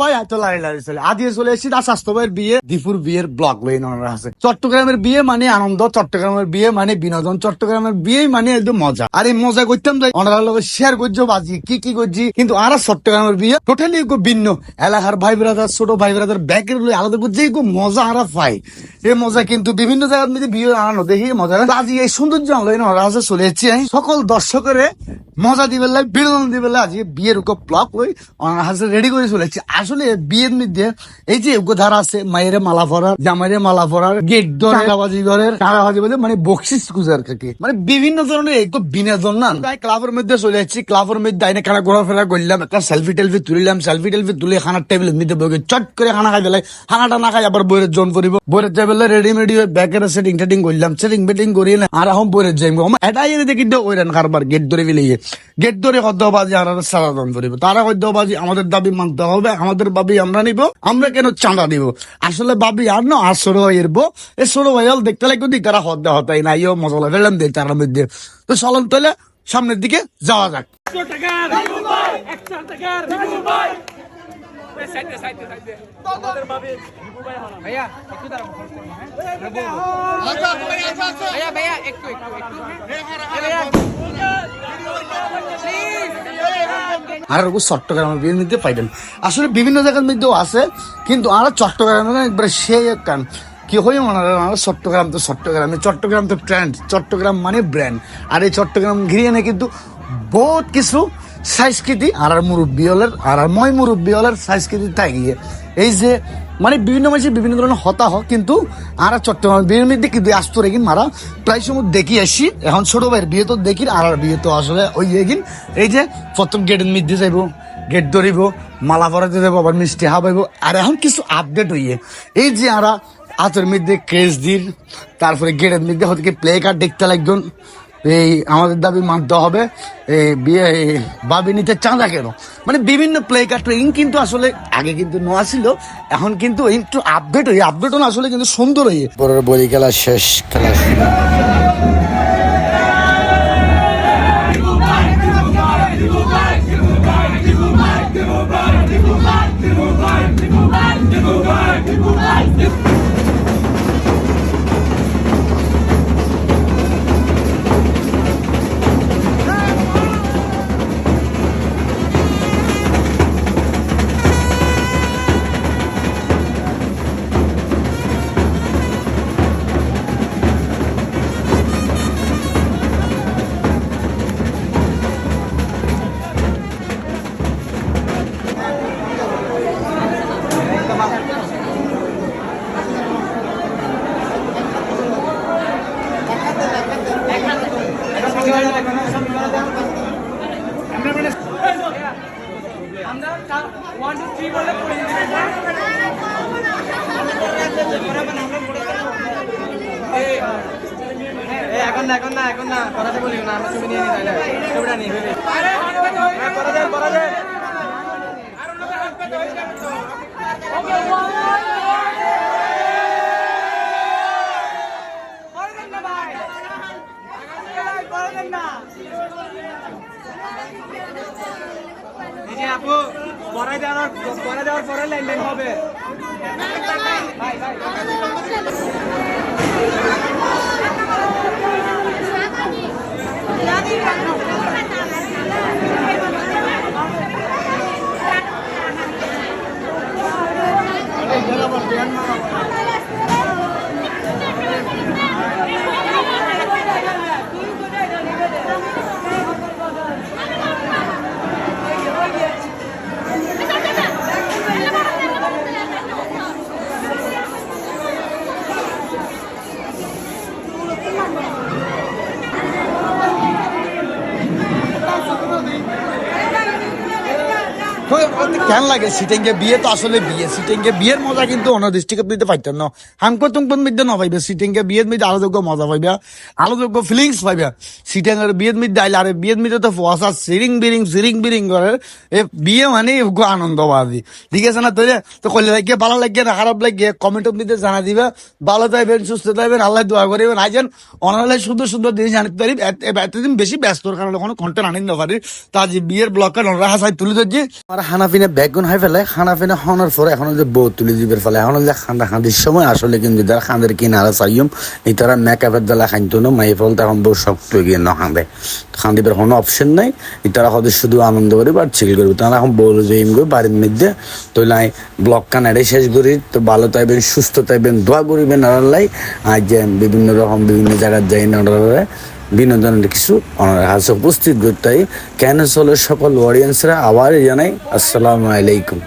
ভাই চলে। চলে বিয়ে বিয়ের ব্লগ আছে চট্টগ্রামের বিয়ে মানে আনন্দ, চট্টগ্রামের বিয়ে মানে বিনোদন, চট্টগ্রামের বিয়ে মানে একদম মজা। আর এই মজা করতাম যাই ওনার লগে শেয়ার করছ, বাজি, কি কি করছি, কিন্তু আর চট্টগ্রামের বিয়ে টোটালি ভিন্ন। এলাকার ভাই ব্রাদার ছোট ভাই ব্রাদার ব্যাকের লই আলাদা করছে মজা আরা পাই এই মজা কিন্তু বিভিন্ন জায়গার মধ্যে বিয়ে আনানো দেখি মজা আজি এই সৌন্দর্য আছে চলে এসেছি সকল দর্শকের মজা দিবে বিনোদন দিবে আজকে বিয়ের উপ ব্লক লই ওনার রেডি করে চলেছি। আসলে বিয়ের মধ্যে এই যে ধারা আছে মায়ের মালা পরার জামাইয়ের মালা পরার গেট ধরে টাকাবাজি ঘরের টাকাবাজি বলে মানে বকশিস কুজার থেকে মানে বিভিন্ন ধরনের তো বিনোদন না। ক্লাবের মধ্যে চলে যাচ্ছি ক্লাবের মধ্যে আইনে খানা ঘোরাফেরা করলাম একটা সেলফি টেলফি তুলিলাম সেলফি টেলফি তুলে খানার টেবিলের মধ্যে বসে চট করে খানা খাই পেলাই খানাটা না খাই আবার বইয়ের জন করিব বইয়ের টেবিলে রেডি মেডি ব্যাকের সেটিং টেটিং করলাম। সেটিং বেটিং করিয়ে না আর এখন বইয়ের যাইব এটাই এনে দেখি ওই রান কারবার গেট ধরে ফেলিয়ে। গেট ধরে সদ্যবাজি আর সারাদন করিব তারা সদ্যবাজি আমাদের দাবি মানতে হবে আমাদের বাবি আমরা নিব, আমরা কেন চাঁদা দিব আসলে বাবি আর না, আর সরো এরবো এই সরো ভাই হল দেখতে লাগবে দিক তারা হদ্দা হতাই না ইয়ে মজলা ফেললাম দেখ তার মধ্যে। তো চলন তাহলে সামনের দিকে যাওয়া যাক। ভাইয়া, একটু ভাইয়া ভাইয়া একটু একটু। ওগুলো চট্টগ্রামের মধ্যে পাইবেন। আসলে বিভিন্ন জায়গার মধ্যেও আছে, কিন্তু আর চট্টগ্রামে একবারে সেই কান। কি হয়ে আমার চট্টগ্রাম তো চট্টগ্রামে, চট্টগ্রাম তো ট্রেন্ড চট্টগ্রাম মানে ব্র্যান্ড আর এই চট্টগ্রাম ঘিরিয়ে না কিন্তু বহুত কিছু সংস্কৃতি আর আর মুরব্বী হলের, আর আর মই মুরব্বী হলের সংস্কৃতি গিয়ে এই যে মানে বিভিন্ন মানুষের বিভিন্ন ধরনের হতাহ, কিন্তু আর চট্টগ্রাম বিয়ের মধ্যে কিন্তু আসতো রেগিন মারা প্রায় সময় দেখি আসি। এখন ছোট ভাইয়ের বিয়ে তো দেখি, আর আর বিয়ে তো আসলে ওই এগিন এই যে, প্রথম গেটের মধ্যে যাইব গেট ধরিব, মালা পরাতে দেবো আবার মিষ্টি হাবাইব, আর এখন কিছু আপডেট হইয়ে। এই যে আরা হাতের মধ্যে ক্রেজ দিন তারপরে গেটের মধ্যে হতে প্লে কার্ড দেখতে লাগবেন। এই আমাদের দাবি মানতে হবে। এই বিয়ে বাবি নিতে চাঁদা কেন? মানে বিভিন্ন প্লে কার্ড কিন্তু আসলে আগে কিন্তু নোয়া ছিল, এখন কিন্তু একটু আপডেট হয়ে আপডেট আসলে কিন্তু সুন্দর হয়ে বলি খেলা শেষ, খেলা আমরা ওয়ান টু থ্রি বলে পড়ে এখন না এখন না এখন না করাতে বলি না আমি ছবি নিয়ে নিই ছবিটা নিয়ে ফেলি করা যায় করা যায় এই যে আপু পরে দেওয়ার পরে দেওয়ার পরে লেনদেন হবে। কেন লাগে? সিটেঙ্গে বিয়ে তো আসলে বিয়ে। সিটেঙ্গে বিয়ের মজা কিন্তু অন্য দৃষ্টিকে দিতে পাইতেন না। হামকো তুমকোন মধ্যে ন পাইবে সিটেঙ্গে বিয়ের মধ্যে মজা পাইবে। আলোযোগ্য ফিলিংস পাইবে। সিটেঙ্গের বিয়ের মধ্যে আইলে আরে বিয়ের মধ্যে তো ফসা সিরিং বিরিং সিরিং বিরিং করে। এ বিয়ে মানে গো আনন্দবাদী ঠিক আছে না তোরে তো কইলে লাগিয়ে, ভালো লাগিয়ে না খারাপ লাগিয়ে কমেন্টের মধ্যে জানা দিবে। ভালো থাকবেন সুস্থ থাকবেন আল্লাহ দোয়া করিবেন। আইজেন সুন্দর সুন্দর জিনিস জানতে পারি। এত- এতদিন বেশি ব্যস্তর কারণে কোনো কন্টেন্ট আনিতে পারি। তা যে বিয়ের ব্লগটা নরা হাসাই তুলে ধরছি। আর হানাফিনে বেগুন হাই ফেলে খানা ফেনা হনার পরে এখন যে বউ তুলে দিবার ফেলে, এখন যে খান্দা খান্দির সময় আসলে কিন্তু তারা খান্দের কিনারা চাইম এই তারা মেকআপের দ্বারা খাইতো না মাই ফল তখন বউ শক্ত গিয়ে ন খান্দে। খান্দিবার কোনো অপশন নাই তারা হয়তো শুধু আনন্দ করে বা চিল করবে তারা এখন বউ যে ইম করে বাড়ির মধ্যে, তো লাই ব্লক কানাডে শেষ করি, তো ভালো তাইবেন সুস্থ তাইবেন দোয়া করিবেন আল্লাহ আজ যে বিভিন্ন রকম বিভিন্ন জায়গায় যাই না বিনোদনের কিছু আছে উপস্থিত গুরুত্বাই চলে সকল অডিয়েন্সরা আবার জানাই আসসালামু আলাইকুম.